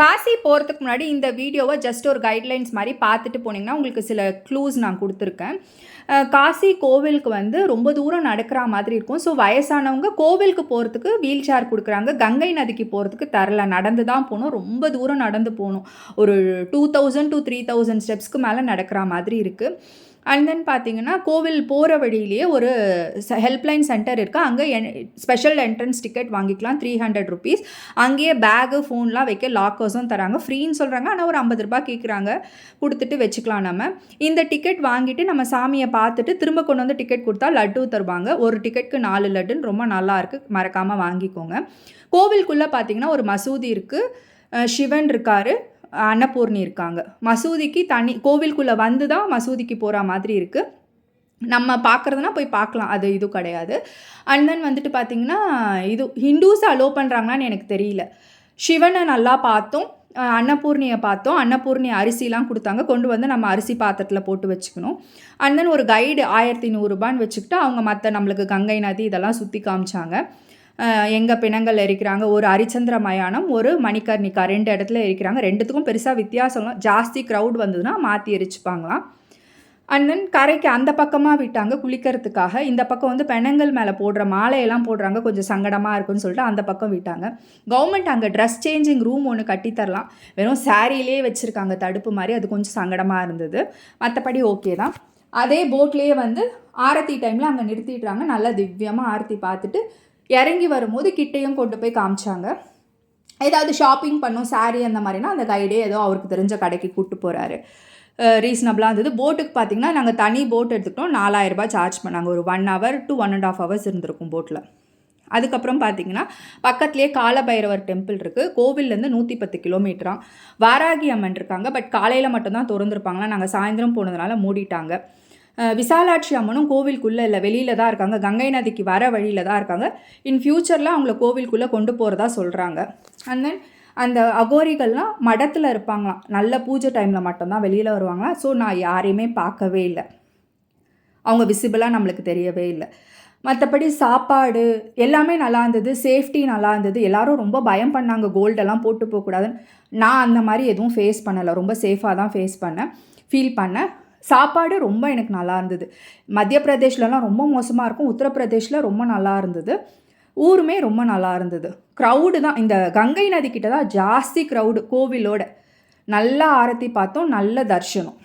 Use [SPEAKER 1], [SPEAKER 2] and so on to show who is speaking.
[SPEAKER 1] காசி போகிறதுக்கு முன்னாடி இந்த வீடியோவை ஜஸ்ட் ஒரு கைட்லைன்ஸ் மாதிரி பார்த்துட்டு போனீங்கன்னா உங்களுக்கு சில க்ளூஸ் நான் கொடுத்துருக்கேன். காசி கோவிலுக்கு வந்து ரொம்ப தூரம் நடக்கிற மாதிரி இருக்கும். ஸோ வயசானவங்க கோவிலுக்கு போகிறதுக்கு வீல் சேர் கொடுக்குறாங்க. கங்கை நதிக்கு போகிறதுக்கு தரல. நடந்து தான் போகணும். ரொம்ப தூரம் நடந்து போகணும். ஒரு two thousand to three thousand ஸ்டெப்ஸ்க்கு மேலே நடக்கிற மாதிரி இருக்குது அண்ட் தென் பார்த்தீங்கன்னா கோவில் போகிற வழியிலேயே ஒரு ஹெல்ப்லைன் சென்டர் இருக்குது அங்கே ஸ்பெஷல் என்ட்ரன்ஸ் டிக்கெட் வாங்கிக்கலாம். த்ரீ ஹண்ட்ரட் ருபீஸ் அங்கேயே பேகு ஃபோன்லாம் வைக்க லாக்கர்ஸும் தராங்க. ஃப்ரீன்னு சொல்கிறாங்க ஆனால் ஒரு ஐம்பது ரூபாய் கேட்குறாங்க கொடுத்துட்டு வச்சுக்கலாம் நம்ம. இந்த டிக்கெட் வாங்கிட்டு நம்ம சாமியை பார்த்துட்டு திரும்ப கொண்டு வந்து டிக்கெட் கொடுத்தா லட்டு தருவாங்க. ஒரு டிக்கெட்க்கு நாலு லட்டுன்னு ரொம்ப நல்லாயிருக்கு மறக்காமல் வாங்கிக்கோங்க. கோவிலுக்குள்ளே பார்த்தீங்கன்னா ஒரு மசூதி இருக்குது சிவன் இருக்காரு. அன்னபூர்ணி இருக்காங்க. மசூதிக்கு தனி கோவிலுக்குள்ளே வந்து தான் மசூதிக்கு போகிற மாதிரி இருக்குது நம்ம பார்க்குறதுனா போய் பார்க்கலாம் அது இது கிடையாது. அண்ட் தென் வந்துட்டு பார்த்திங்கன்னா இது ஹிந்துஸ் அலோவ் பண்ணுறாங்களான்னு எனக்கு தெரியல. சிவனை நல்லா பார்த்தோம் அன்னபூர்ணியை பார்த்தோம். அன்னபூர்ணி அரிசிலாம் கொடுத்தாங்க. கொண்டு வந்து நம்ம அரிசி பாத்திரத்தில் போட்டு வச்சுக்கணும். அண்ட் தென் ஒரு கைடு ஆயிரத்தி நூறுரூபான்னு வச்சுக்கிட்டு அவங்க மற்ற நம்மளுக்கு கங்கை நதி இதெல்லாம் சுற்றி காமிச்சாங்க. எங்கள் பிணங்கள் எரிக்கிறாங்க ஒரு ஹரிச்சந்திர மயானம் ஒரு மணிகர்ணிகா ரெண்டு இடத்துல எரிக்கிறாங்க ரெண்டுத்துக்கும் பெருசாக வித்தியாசம் ஜாஸ்தி க்ரௌட் வந்ததுன்னா மாற்றி எரிச்சுப்பாங்களாம். அண்ட் தென் கரைக்கு அந்த பக்கமாக விட்டாங்க குளிக்கிறதுக்காக. இந்த பக்கம் வந்து பெணங்கள் மேலே போடுற மாலையெல்லாம் போடுறாங்க. கொஞ்சம் சங்கடமாக இருக்குன்னு சொல்லிட்டு அந்த பக்கம் விட்டாங்க. கவர்மெண்ட் அங்கே ட்ரெஸ் சேஞ்சிங் ரூம் ஒன்று கட்டித்தரலாம் வெறும் சாரியிலே வச்சுருக்காங்க தடுப்பு மாதிரி. அது கொஞ்சம் சங்கடமாக இருந்தது. மற்றபடி ஓகே தான். அதே போட்லேயே வந்து ஆரத்தி டைமில் அங்கே நிறுத்திடுறாங்க. நல்லா திவ்யமாக ஆரத்தி பார்த்துட்டு இறங்கி வரும்போது கிட்டேயும் கொண்டு போய் காமிச்சாங்க. ஏதாவது ஷாப்பிங் பண்ணும் சாரீ அந்த மாதிரினா அந்த கைடே ஏதோ அவருக்கு தெரிஞ்ச கடைக்கு கூப்பிட்டு போகிறாரு ரீசனபிளாக இருந்தது. போட்டுக்கு பார்த்தீங்கன்னா நாங்கள் தனி போட் எடுத்துக்கிட்டோம். நாலாயிரரூபா சார்ஜ் பண்ணாங்க. ஒரு one hour to one and half hours இருந்திருக்கும் போட்டில் அதுக்கப்புறம் பார்த்தீங்கன்னா பக்கத்துலேயே காலபைரவர் டெம்பிள் இருக்குது கோவில்லேருந்து நூற்றி பத்து கிலோமீட்டராக வாராகி அம்மன் இருக்காங்க. பட் காலையில் மட்டும்தான் திறந்துருப்பாங்களா நாங்கள் சாயந்தரம் போனதுனால மூடிட்டாங்க. விசாலாட்சி அம்மனும் கோவிலுக்குள்ளே இல்லை வெளியில் தான் இருக்காங்க. கங்கை நதிக்கு வர வழியில் தான் இருக்காங்க. இன் ஃப்யூச்சரில் அவங்கள கோவிலுக்குள்ளே கொண்டு போகிறதா சொல்கிறாங்க அண்ட் தென் அந்த அகோரிகள்லாம் மடத்தில் இருப்பாங்களாம். நல்ல பூஜை டைமில் மட்டும்தான் வெளியில் வருவாங்களாம் ஸோ நான் யாரையுமே பார்க்கவே இல்லை. அவங்க விசிபிளாக நம்மளுக்கு தெரியவே இல்லை. மற்றபடி சாப்பாடு எல்லாமே நல்லா இருந்தது. சேஃப்டி நல்லா இருந்தது. எல்லாரும் ரொம்ப பயம் பண்ணாங்க. கோல்டெல்லாம் போட்டு போகக்கூடாதுன்னு. நான் அந்த மாதிரி எதுவும் ஃபேஸ் பண்ணலை. ரொம்ப சேஃபாக தான் ஃபேஸ் பண்ணேன். ஃபீல் பண்ணேன். சாப்பாடு ரொம்ப எனக்கு நல்லா இருந்தது. மத்திய பிரதேஷ்லலாம் ரொம்ப மோசமாக இருக்கும். உத்தரப்பிரதேஷில் ரொம்ப நல்லா இருந்தது. ஊருமே ரொம்ப நல்லா இருந்தது. க்ரௌடு தான். இந்த கங்கை நதிக்கிட்ட தான் ஜாஸ்தி க்ரௌடு கோவிலோட. நல்லா ஆரத்தி பார்த்தோம். நல்ல தரிசனம்.